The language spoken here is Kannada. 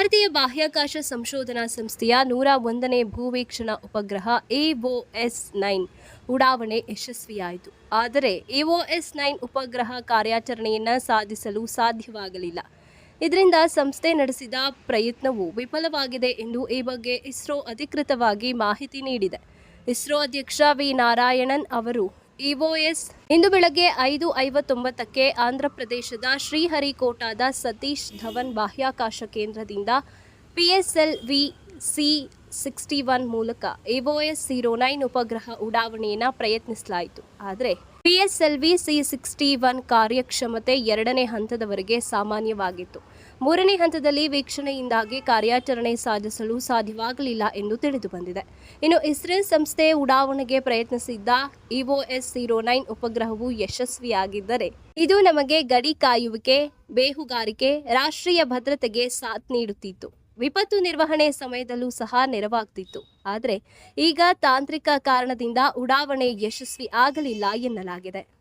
ಭಾರತೀಯ ಬಾಹ್ಯಾಕಾಶ ಸಂಶೋಧನಾ ಸಂಸ್ಥೆಯ ನೂರ ಒಂದನೇ ಭೂವೀಕ್ಷಣಾ ಉಪಗ್ರಹ ಎಒಎಸ್ ನೈನ್ ಉಡಾವಣೆ ಯಶಸ್ವಿಯಾಯಿತು. ಆದರೆ ಎಒಎಸ್ ನೈನ್ ಉಪಗ್ರಹ ಕಾರ್ಯಾಚರಣೆಯನ್ನು ಸಾಧಿಸಲು ಸಾಧ್ಯವಾಗಲಿಲ್ಲ. ಇದರಿಂದ ಸಂಸ್ಥೆ ನಡೆಸಿದ ಪ್ರಯತ್ನವು ವಿಫಲವಾಗಿದೆ ಎಂದು ಈ ಬಗ್ಗೆ ಇಸ್ರೋ ಅಧಿಕೃತವಾಗಿ ಮಾಹಿತಿ ನೀಡಿದೆ. ಇಸ್ರೋ ಅಧ್ಯಕ್ಷ ವಿ ನಾರಾಯಣನ್ ಅವರು ಇಒಎಸ್ ಇಂದು ಬೆಳಗ್ಗೆ ಐದು ಐವತ್ತೊಂಬತ್ತಕ್ಕೆ ಆಂಧ್ರಪ್ರದೇಶದ ಶ್ರೀಹರಿಕೋಟಾದ ಸತೀಶ್ ಧವನ್ ಬಾಹ್ಯಾಕಾಶ ಕೇಂದ್ರದಿಂದ PSL V C sixty one ಮೂಲಕ ಎಒಎಸ್ ಜೀರೋ ನೈನ್ ಉಪಗ್ರಹ ಉಡಾವಣೆಯನ್ನು ಪ್ರಯತ್ನಿಸಲಾಯಿತು. ಆದರೆ ಪಿಎಸ್ಎಲ್ವಿ ಸಿ ಸಿಕ್ಸ್ಟಿ ಒನ್ ಕಾರ್ಯಕ್ಷಮತೆ ಎರಡನೇ ಹಂತದವರೆಗೆ ಸಾಮಾನ್ಯವಾಗಿತ್ತು. ಮೂರನೇ ಹಂತದಲ್ಲಿ ವೀಕ್ಷಣೆಯಿಂದಾಗಿ ಕಾರ್ಯಾಚರಣೆ ಸಾಧಿಸಲು ಸಾಧ್ಯವಾಗಲಿಲ್ಲ ಎಂದು ತಿಳಿದು ಬಂದಿದೆ. ಇನ್ನು ಇಸ್ರೇಲ್ ಸಂಸ್ಥೆ ಉಡಾವಣೆಗೆ ಪ್ರಯತ್ನಿಸಿದ್ದ ಇಒಎಸ್ ಜೀರೋ ನೈನ್ ಉಪಗ್ರಹವು ಯಶಸ್ವಿಯಾಗಿದ್ದರೆ ಇದು ನಮಗೆ ಗಡಿ ಕಾಯುವಿಕೆ, ಬೇಹುಗಾರಿಕೆ, ರಾಷ್ಟ್ರೀಯ ಭದ್ರತೆಗೆ ಸಾಥ್ ನೀಡುತ್ತಿತ್ತು. ವಿಪತ್ತು ನಿರ್ವಹಣೆ ಸಮಯದಲ್ಲೂ ಸಹ ನೆರವಾಗ್ತಿತ್ತು. ಆದರೆ ಈಗ ತಾಂತ್ರಿಕ ಕಾರಣದಿಂದ ಉಡಾವಣೆ ಯಶಸ್ವಿ ಆಗಲಿಲ್ಲ ಎನ್ನಲಾಗಿದೆ.